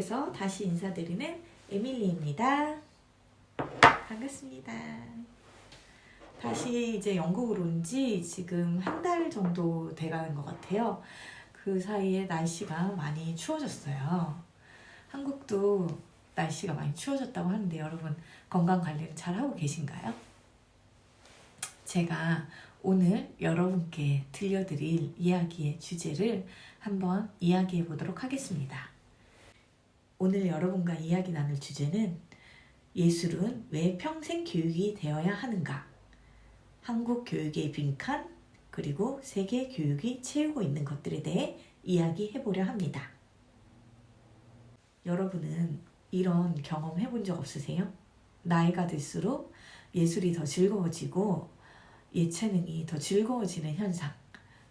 한국에서 다시 인사드리는 에밀리입니다. 반갑습니다. 다시 이제 영국으로 온 지 지금 한 달 정도 돼가는 것 같아요. 그 사이에 날씨가 많이 추워졌어요. 한국도 날씨가 많이 추워졌다고 하는데 여러분 건강 관리는 잘 하고 계신가요? 제가 오늘 여러분께 들려드릴 이야기의 주제를 한번 이야기해 보도록 하겠습니다. 오늘 여러분과 이야기 나눌 주제는 예술은 왜 평생 교육이 되어야 하는가? 한국 교육의 빈칸, 그리고 세계 교육이 채우고 있는 것들에 대해 이야기해 보려 합니다. 여러분은 이런 경험 해본 적 없으세요? 나이가 들수록 예술이 더 즐거워지고 예체능이 더 즐거워지는 현상,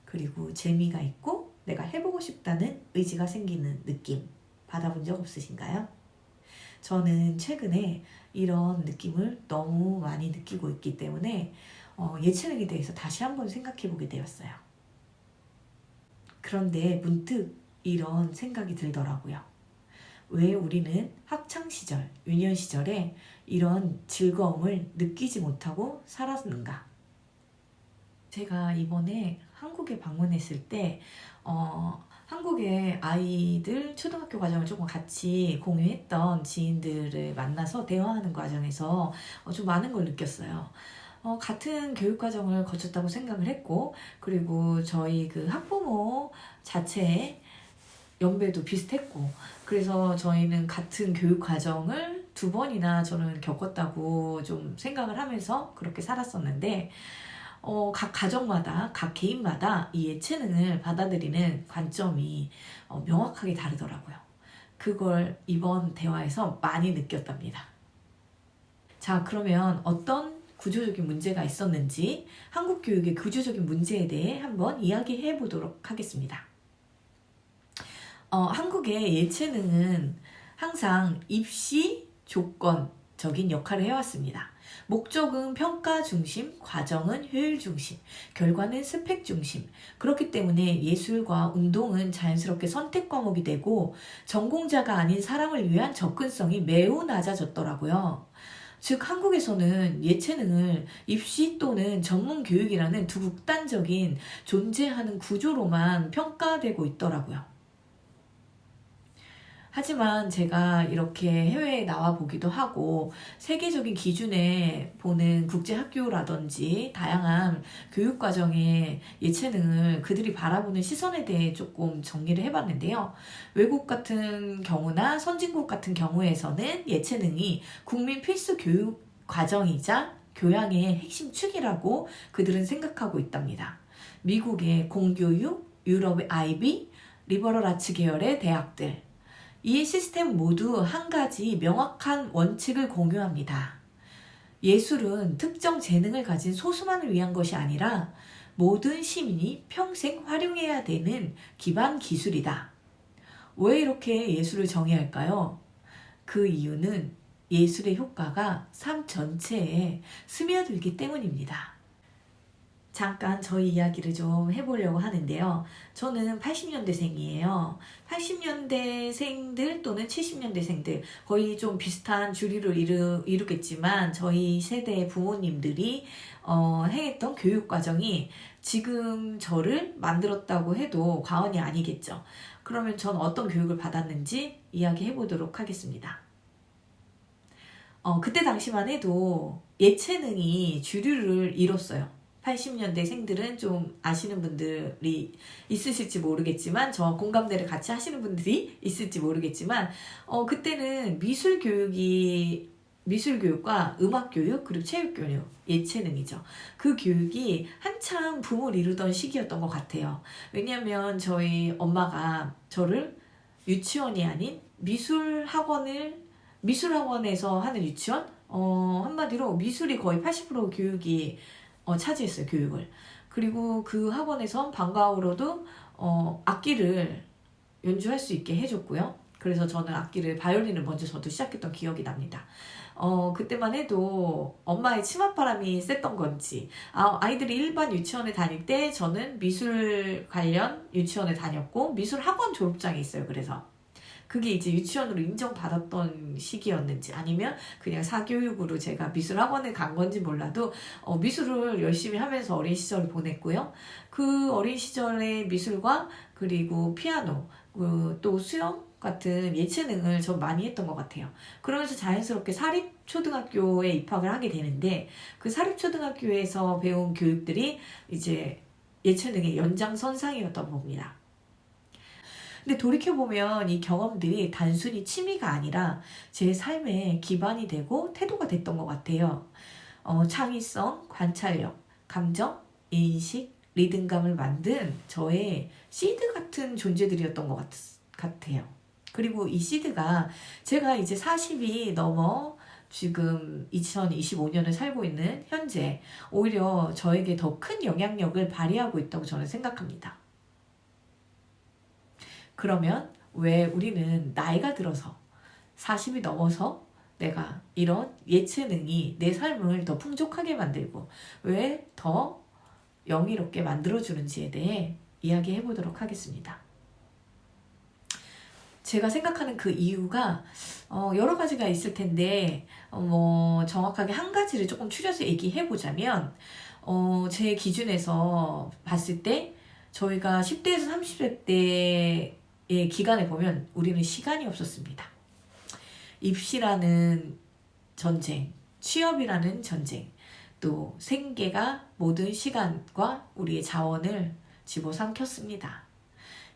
그리고 재미가 있고 내가 해보고 싶다는 의지가 생기는 느낌 받아본 적 없으신가요? 저는 최근에 이런 느낌을 너무 많이 느끼고 있기 때문에 어, 예체능에 대해서 다시 한번 생각해 보게 되었어요. 그런데 문득 이런 생각이 들더라고요. 왜 우리는 학창 시절, 유년 시절에 이런 즐거움을 느끼지 못하고 살았는가? 제가 이번에 한국에 방문했을 때, 어, 한국의 아이들 초등학교 과정을 조금 같이 공유했던 지인들을 만나서 대화하는 과정에서 어, 좀 많은 걸 느꼈어요. 어, 같은 교육 과정을 거쳤다고 생각을 했고, 그리고 저희 그 학부모 자체의 연배도 비슷했고, 그래서 저희는 같은 교육 과정을 두 번이나 저는 겪었다고 좀 생각을 하면서 그렇게 살았었는데, 어, 각 가정마다, 각 개인마다 이 예체능을 받아들이는 관점이 어, 명확하게 다르더라고요. 그걸 이번 대화에서 많이 느꼈답니다. 자, 그러면 어떤 구조적인 문제가 있었는지 한국 교육의 구조적인 문제에 대해 한번 이야기해 보도록 하겠습니다. 어, 한국의 예체능은 항상 입시 조건적인 역할을 해왔습니다. 목적은 평가 중심, 과정은 효율 중심, 결과는 스펙 중심. 그렇기 때문에 예술과 운동은 자연스럽게 선택 과목이 되고 전공자가 아닌 사람을 위한 접근성이 매우 낮아졌더라고요. 즉 한국에서는 예체능을 입시 또는 전문 교육이라는 두 극단적인 존재하는 구조로만 평가되고 있더라고요. 하지만 제가 이렇게 해외에 나와 보기도 하고 세계적인 기준에 보는 국제 학교라든지 다양한 교육 과정의 예체능을 그들이 바라보는 시선에 대해 조금 정리를 해봤는데요. 외국 같은 경우나 선진국 같은 경우에서는 예체능이 국민 필수 교육 과정이자 교양의 핵심 축이라고 그들은 생각하고 있답니다. 미국의 공교육, 유럽의 아이비, 리버럴 아츠 계열의 대학들, 이 시스템 모두 한 가지 명확한 원칙을 공유합니다. 예술은 특정 재능을 가진 소수만을 위한 것이 아니라 모든 시민이 평생 활용해야 되는 기반 기술이다. 왜 이렇게 예술을 정해야 할까요? 그 이유는 예술의 효과가 삶 전체에 스며들기 때문입니다. 잠깐 저희 이야기를 좀 해보려고 하는데요. 저는 80년대생이에요. 80년대생들 또는 70년대생들 거의 좀 비슷한 주류를 이루, 이루겠지만 저희 세대의 부모님들이 어, 행했던 교육 과정이 지금 저를 만들었다고 해도 과언이 아니겠죠. 그러면 전 어떤 교육을 받았는지 이야기해 보도록 하겠습니다. 어, 그때 당시만 해도 예체능이 주류를 이뤘어요. 80년대 생들은 좀 아시는 분들이 있으실지 모르겠지만 저 공감대를 같이 하시는 분들이 있을지 모르겠지만 어 그때는 미술 교육이 미술 교육과 음악 교육 그리고 체육 교육 예체능이죠. 그 교육이 한참 붐을 이루던 시기였던 것 같아요. 왜냐하면 저희 엄마가 저를 유치원이 아닌 미술 학원을 미술 학원에서 하는 유치원 어 한마디로 미술이 거의 80% 교육이 어, 차지했어요 교육을. 그리고 그 학원에선 방과후로도 어, 악기를 연주할 수 있게 해줬고요. 그래서 저는 악기를 바이올린을 먼저 저도 시작했던 기억이 납니다. 어, 그때만 해도 엄마의 치맛바람이 셌던 건지 아, 아이들이 일반 유치원에 다닐 때 저는 미술 관련 유치원에 다녔고 미술 학원 졸업장이 있어요 그래서 그게 이제 유치원으로 인정받았던 시기였는지 아니면 그냥 사교육으로 제가 미술학원에 간 건지 몰라도 어, 미술을 열심히 하면서 어린 시절을 보냈고요. 그 어린 시절의 미술과 그리고 피아노 그, 또 수영 같은 예체능을 좀 많이 했던 것 같아요. 그러면서 자연스럽게 사립초등학교에 입학을 하게 되는데 그 사립초등학교에서 배운 교육들이 이제 예체능의 연장선상이었던 겁니다. 근데 돌이켜보면 이 경험들이 단순히 취미가 아니라 제 삶의 기반이 되고 태도가 됐던 것 같아요. 어, 창의성, 관찰력, 감정, 인식, 리듬감을 만든 저의 시드 같은 존재들이었던 것 같, 같아요. 그리고 이 시드가 제가 이제 40이 넘어 지금 2025년을 살고 있는 현재 오히려 저에게 더 큰 영향력을 발휘하고 있다고 저는 생각합니다. 그러면 왜 우리는 나이가 들어서 40이 넘어서 내가 이런 예체능이 내 삶을 더 풍족하게 만들고 왜 더 영의롭게 만들어주는지에 대해 이야기해 보도록 하겠습니다. 제가 생각하는 그 이유가 어, 여러 가지가 있을 텐데 어, 뭐 정확하게 한 가지를 조금 추려서 얘기해 보자면 어, 제 기준에서 봤을 때 저희가 10대에서 30대 때 의 기간에 보면 우리는 시간이 없었습니다. 입시라는 전쟁, 취업이라는 전쟁, 또 생계가 모든 시간과 우리의 자원을 집어삼켰습니다.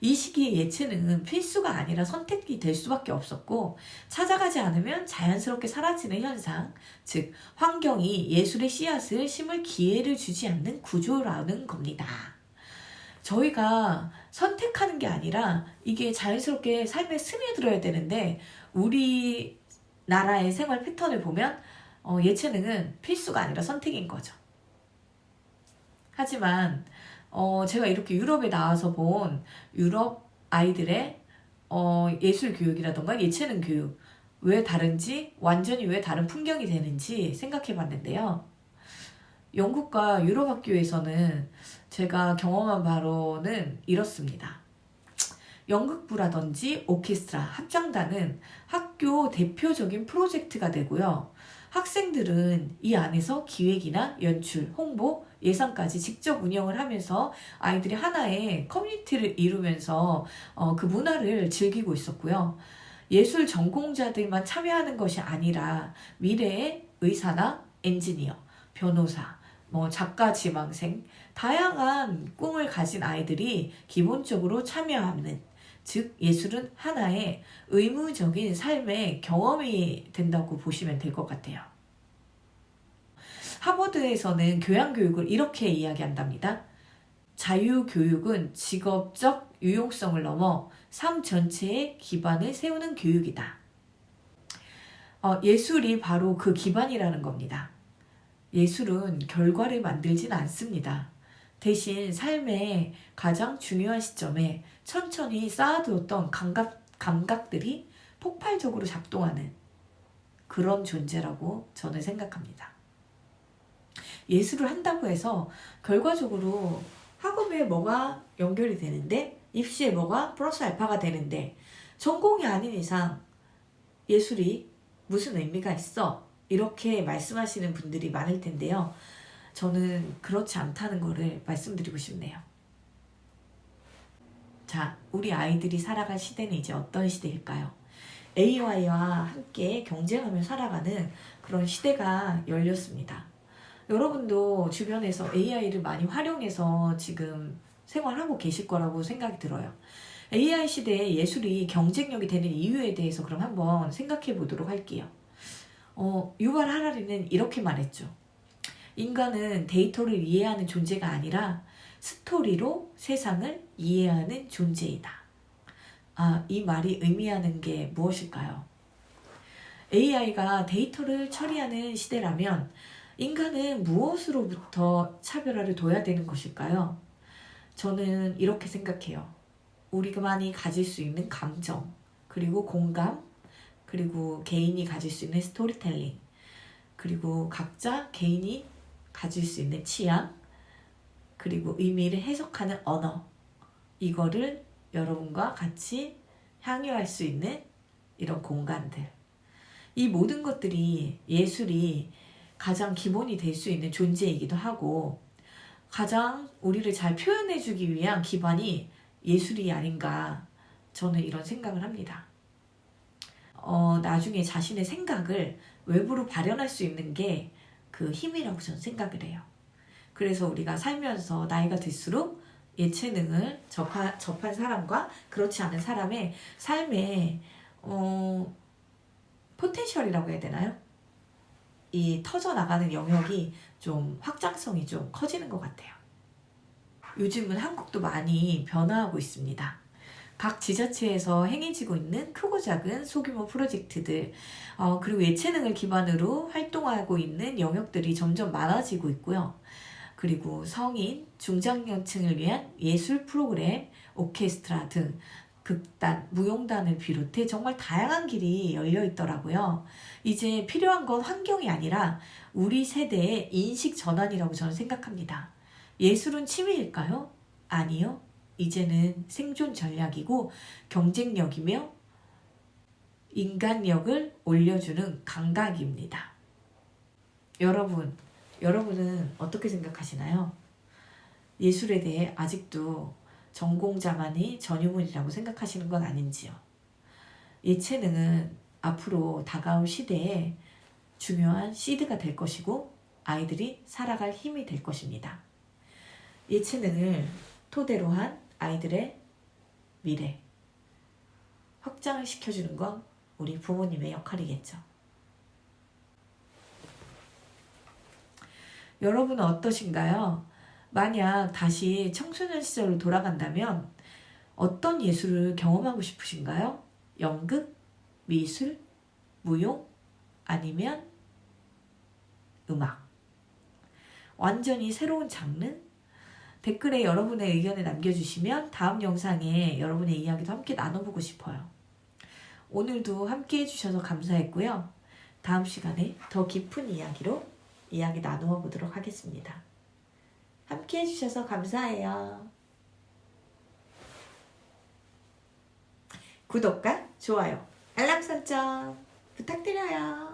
이 시기에 예체능은 필수가 아니라 선택이 될 수밖에 없었고 찾아가지 않으면 자연스럽게 사라지는 현상, 즉 환경이 예술의 씨앗을 심을 기회를 주지 않는 구조라는 겁니다. 저희가 선택하는 게 아니라 이게 자연스럽게 삶에 스며들어야 되는데 우리 나라의 생활 패턴을 보면 어, 예체능은 필수가 아니라 선택인 거죠. 하지만 어, 제가 이렇게 유럽에 나와서 본 유럽 아이들의 어, 예술 교육이라던가 예체능 교육 왜 다른지 완전히 왜 다른 풍경이 되는지 생각해 봤는데요. 영국과 유럽 학교에서는 제가 경험한 바로는 이렇습니다. 연극부라든지 오케스트라, 합창단은 학교 대표적인 프로젝트가 되고요. 학생들은 이 안에서 기획이나 연출, 홍보, 예산까지 직접 운영을 하면서 아이들이 하나의 커뮤니티를 이루면서 어, 그 문화를 즐기고 있었고요. 예술 전공자들만 참여하는 것이 아니라 미래의 의사나 엔지니어, 변호사, 뭐 작가 지망생, 다양한 꿈을 가진 아이들이 기본적으로 참여하는 즉 예술은 하나의 의무적인 삶의 경험이 된다고 보시면 될 것 같아요. 하버드에서는 교양교육을 이렇게 이야기한답니다. 자유교육은 직업적 유용성을 넘어 삶 전체의 기반을 세우는 교육이다. 어, 예술이 바로 그 기반이라는 겁니다. 예술은 결과를 만들진 않습니다. 대신 삶의 가장 중요한 시점에 천천히 쌓아두었던 감각, 감각들이 폭발적으로 작동하는 그런 존재라고 저는 생각합니다. 예술을 한다고 해서 결과적으로 학업에 뭐가 연결이 되는데 입시에 뭐가 플러스 알파가 되는데 전공이 아닌 이상 예술이 무슨 의미가 있어? 이렇게 말씀하시는 분들이 많을 텐데요. 저는 그렇지 않다는 것을 말씀드리고 싶네요. 자, 우리 아이들이 살아갈 시대는 이제 어떤 시대일까요? AI와 함께 경쟁하며 살아가는 그런 시대가 열렸습니다. 여러분도 주변에서 AI를 많이 활용해서 지금 생활하고 계실 거라고 생각이 들어요. AI 시대에 예술이 경쟁력이 되는 이유에 대해서 그럼 한번 생각해 보도록 할게요. 어, 유발 하라리는 이렇게 말했죠. 인간은 데이터를 이해하는 존재가 아니라 스토리로 세상을 이해하는 존재이다. 아, 이 말이 의미하는 게 무엇일까요? AI가 데이터를 처리하는 시대라면 인간은 무엇으로부터 차별화를 둬야 되는 것일까요? 저는 이렇게 생각해요. 우리가 많이 가질 수 있는 감정, 그리고 공감, 그리고 개인이 가질 수 있는 스토리텔링, 그리고 각자 개인이 가질 수 있는 취향, 그리고 의미를 해석하는 언어, 이거를 여러분과 같이 향유할 수 있는 이런 공간들. 이 모든 것들이 예술이 가장 기본이 될 수 있는 존재이기도 하고 가장 우리를 잘 표현해주기 위한 기반이 예술이 아닌가 저는 이런 생각을 합니다. 어, 나중에 자신의 생각을 외부로 발현할 수 있는 게 그 힘이라고 저는 생각을 해요. 그래서 우리가 살면서 나이가 들수록 예체능을 접하, 접한 사람과 그렇지 않은 사람의 삶의 어, 포텐셜이라고 해야 되나요? 이 터져 나가는 영역이 좀 확장성이 좀 커지는 것 같아요. 요즘은 한국도 많이 변화하고 있습니다. 각 지자체에서 행해지고 있는 크고 작은 소규모 프로젝트들, 어, 그리고 예체능을 기반으로 활동하고 있는 영역들이 점점 많아지고 있고요. 그리고 성인, 중장년층을 위한 예술 프로그램, 오케스트라 등 극단, 무용단을 비롯해 정말 다양한 길이 열려 있더라고요. 이제 필요한 건 환경이 아니라 우리 세대의 인식 전환이라고 저는 생각합니다. 예술은 취미일까요? 아니요. 이제는 생존 전략이고 경쟁력이며 인간력을 올려주는 감각입니다. 여러분, 여러분은 어떻게 생각하시나요? 예술에 대해 아직도 전공자만이 전유물이라고 생각하시는 건 아닌지요? 예체능은 앞으로 다가올 시대에 중요한 시드가 될 것이고 아이들이 살아갈 힘이 될 것입니다. 예체능을 토대로 한 아이들의 미래 확장을 시켜주는 건 우리 부모님의 역할이겠죠. 여러분은 어떠신가요? 만약 다시 청소년 시절로 돌아간다면 어떤 예술을 경험하고 싶으신가요? 연극, 미술, 무용, 아니면 음악. 완전히 새로운 장르? 댓글에 여러분의 의견을 남겨주시면 다음 영상에 여러분의 이야기도 함께 나눠보고 싶어요. 오늘도 함께 해주셔서 감사했고요. 다음 시간에 더 깊은 이야기로 이야기 나누어 보도록 하겠습니다. 함께 해주셔서 감사해요. 구독과 좋아요, 알람 설정 부탁드려요.